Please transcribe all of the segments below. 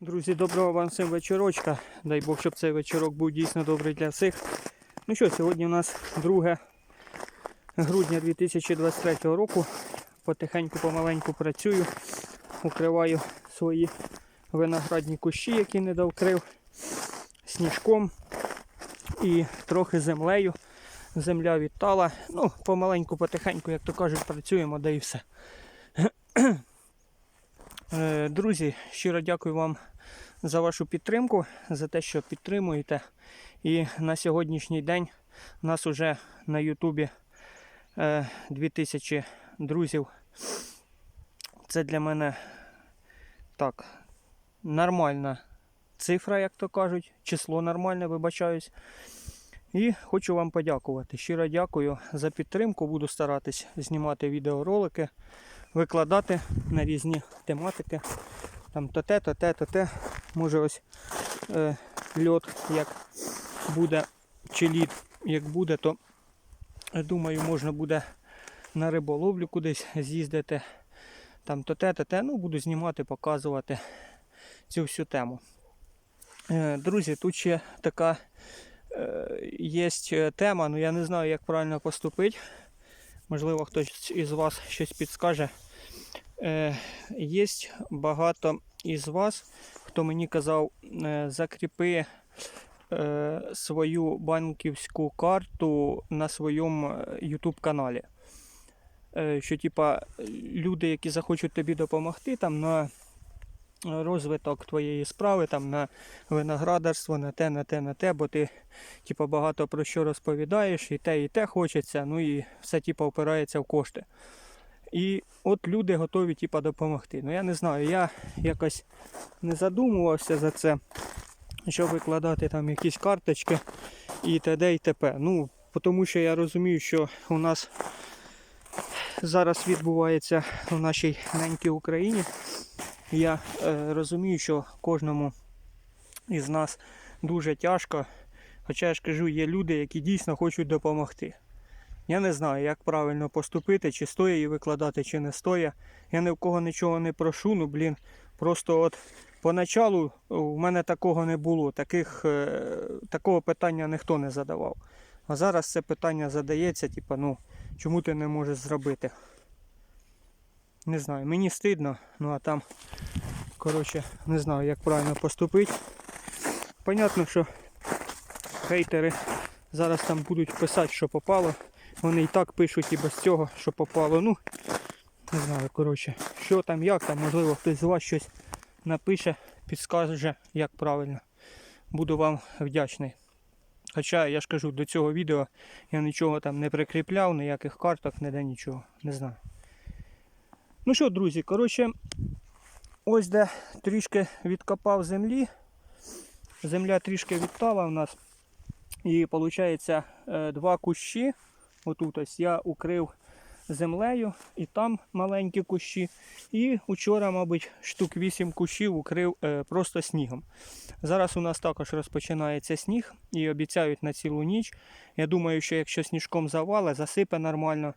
Друзі, доброго вам всім вечорочка. Дай Бог, щоб цей вечорок був дійсно добрий для всіх. Ну що, сьогодні у нас 2 грудня 2023 року. Потихеньку, помаленьку працюю, укриваю свої виноградні кущі, які не довкрив, сніжком і трохи землею. Земля відтала. Ну, помаленьку, потихеньку, як то кажуть, працюємо, да і все. Е, Друзі, щиро дякую вам за вашу підтримку, за те, що підтримуєте. І на сьогоднішній день нас вже на Ютубі е, 2000 друзів. Це для мене так, нормальна цифра, як то кажуть, число нормальне, вибачаюсь. І хочу вам подякувати. Щиро дякую за підтримку. Буду старатись знімати відеоролики, викладати на різні тематики. Там то те, то те, то те. Може ось е, льот як буде, чи лід як буде, то е, думаю, можна буде на риболовлю кудись з'їздити. Там то те, то те. Ну, буду знімати, показувати цю всю тему. Е, друзі, тут ще така є тема, ну я не знаю, як правильно поступити. Можливо, хтось із вас щось підскаже. Е, Є багато із вас, хто мені казав, е, закріпи е, свою банківську карту на своєму YouTube каналі. Що, типа, люди, які захочуть тобі допомогти там на розвиток твоєї справи, там на виноградарство, на те, на те, на те, бо ти типа, багато про що розповідаєш, і те, і те хочеться, ну і все типа, впирається в кошти. І от люди готові типа, допомогти. Ну я не знаю, я якось не задумувався за це, щоб викладати там якісь карточки і т.д. і т.п. Ну, тому що я розумію, що у нас зараз відбувається в нашій ненькій Україні. Я е, розумію, що кожному із нас дуже тяжко. Хоча я ж кажу, є люди, які дійсно хочуть допомогти. Я не знаю, як правильно поступити, чи стоїть її викладати, чи не стоїть. Я ні в кого нічого не прошу, ну блін. Просто от поначалу у мене такого не було. Таких, е, такого питання ніхто не задавав. А зараз це питання задається, типу, ну, чому ти не можеш зробити? Не знаю, мені стидно, ну а там, коротше, не знаю, як правильно поступити. Понятно, що хейтери зараз там будуть писати, що попало. Вони і так пишуть і без цього, що попало. Ну, не знаю, коротше, що там, як там, можливо, хтось з вас щось напише, підскаже, як правильно. Буду вам вдячний. Хоча я ж кажу, до цього відео я нічого там не прикріпляв, ніяких карток, ніде нічого. Не знаю. Ну що, друзі, коротше, ось де трішки відкопав землі. Земля трішки відтала у нас. І виходить два кущі. Отут ось я укрив землею і там маленькі кущі. І вчора, мабуть, штук 8 кущів укрив е, просто снігом. Зараз у нас також розпочинається сніг і обіцяють на цілу ніч. Я думаю, що якщо сніжком завали, засипе нормально,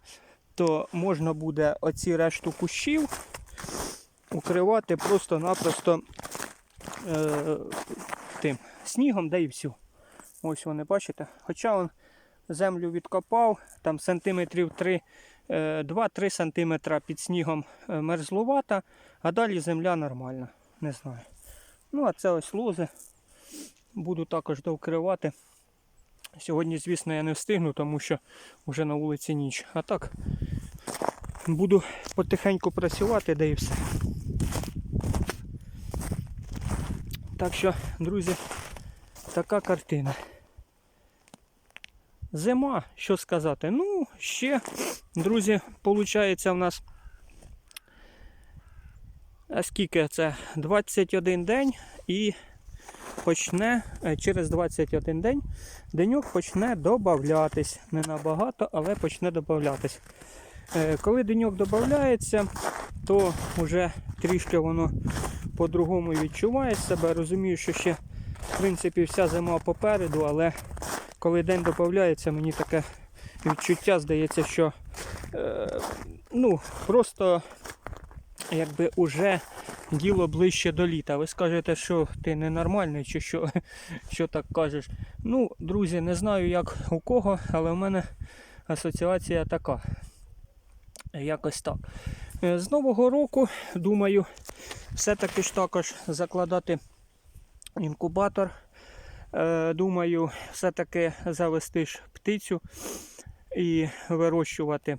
то можна буде оці решту кущів укривати просто-напросто е, тим снігом, да і все. Ось вони бачите. Хоча він землю відкопав, там сантиметрів 3, е, 2-3 сантиметра під снігом е, мерзлувата, а далі земля нормальна. Не знаю. Ну, а це ось лози. Буду також довкривати. Сьогодні, звісно, я не встигну, тому що вже на вулиці ніч. А так буду потихеньку працювати, да і все. Так що, друзі, така картина. Зима, що сказати? Ну, ще, друзі, виходить в нас. А скільки це? 21 день і почне е, через 21 день деньок почне додатись. Не набагато, але почне додатись. Е, Коли деньок додається, то вже трішки воно по-другому відчуває себе. Розумію, що ще в принципі вся зима попереду, але коли день додається, мені таке відчуття здається, що е, ну, просто якби уже діло ближче до літа. Ви скажете, що ти ненормальний чи що, що так кажеш. Ну, друзі, не знаю як у кого, але в мене асоціація така. Якось так. Е, З Нового року, думаю, все-таки ж також закладати інкубатор. Е, Думаю, все-таки завести ж птицю і вирощувати.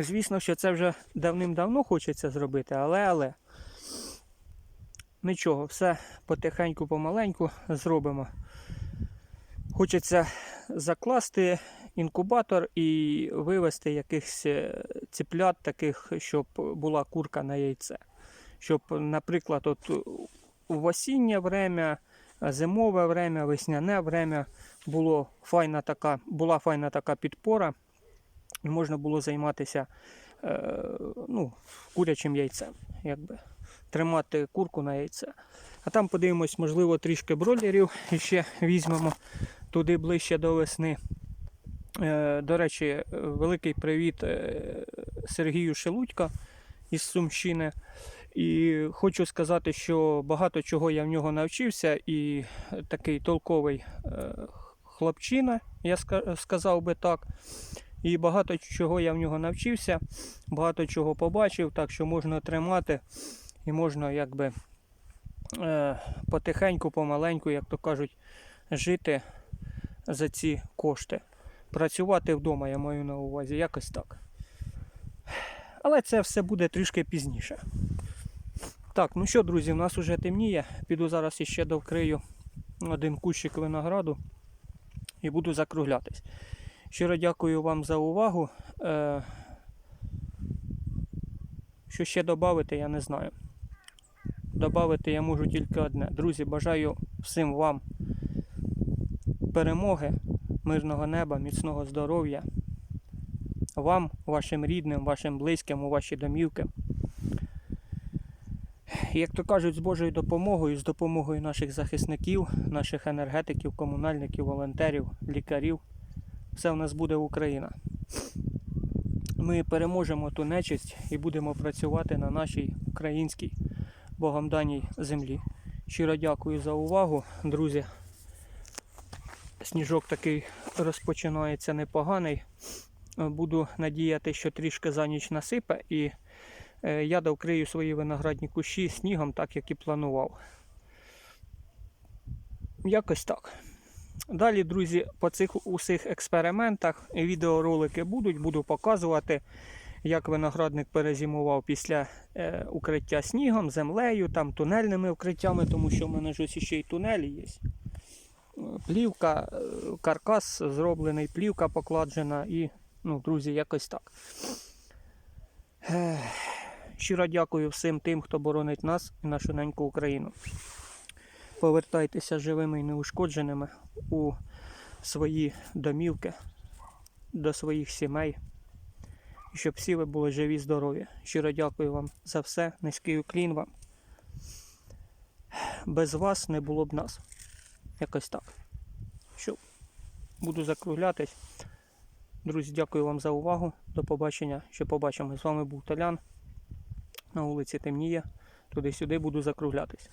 Звісно, що це вже давним-давно хочеться зробити, але але нічого, все потихеньку, помаленьку зробимо. Хочеться закласти інкубатор і вивести якихось е, ціплят, таких, щоб була курка на яйце. Щоб, наприклад, от в осіннє время, зимове время, весняне время було файна така, була файна така підпора, можна було займатися е, ну, курячим яйцем, якби, тримати курку на яйце. А там подивимось, можливо, трішки бройлерів ще візьмемо туди ближче до весни. Е, До речі, великий привіт е, Сергію Шелудька із Сумщини. І хочу сказати, що багато чого я в нього навчився, і такий толковий е, хлопчина, я сказав би так. І багато чого я в нього навчився, багато чого побачив, так що можна тримати і можна якби е, потихеньку, помаленьку, як то кажуть, жити за ці кошти. Працювати вдома, я маю на увазі, якось так. Але це все буде трішки пізніше. Так, ну що, друзі, в нас уже темніє. Піду зараз іще довкрию один кущик винограду і буду закруглятись. Щиро дякую вам за увагу. Е, Що ще додати, я не знаю. Добавити я можу тільки одне. Друзі, бажаю всім вам перемоги, мирного неба, міцного здоров'я. Вам, вашим рідним, вашим близьким, у ваші домівки. Як то кажуть, з Божою допомогою, з допомогою наших захисників, наших енергетиків, комунальників, волонтерів, лікарів, все в нас буде Україна. Ми переможемо ту нечисть і будемо працювати на нашій українській Богом даній землі. Щиро дякую за увагу, друзі. Сніжок такий розпочинається непоганий. Буду надіяти, що трішки за ніч насипе і я довкрию свої виноградні кущі снігом, так як і планував. Якось так. Далі, друзі, по цих усіх експериментах відеоролики будуть, буду показувати, як виноградник перезимував після е, укриття снігом, землею, там тунельними вкриттями, тому що в мене ж ось ще й тунелі є. Е, Плівка, е, каркас зроблений, плівка покладжена і, ну, друзі, якось так. Ех, Щиро дякую всім тим, хто боронить нас і нашу неньку Україну. Повертайтеся живими і неушкодженими у свої домівки, до своїх сімей. І щоб всі ви були живі, здорові. Щиро дякую вам за все. Низький уклін вам. Без вас не було б нас. Якось так. Що, буду закруглятись. Друзі, дякую вам за увагу. До побачення. Ще побачимо. З вами був Толян. На вулиці темніє. Туди-сюди буду закруглятись.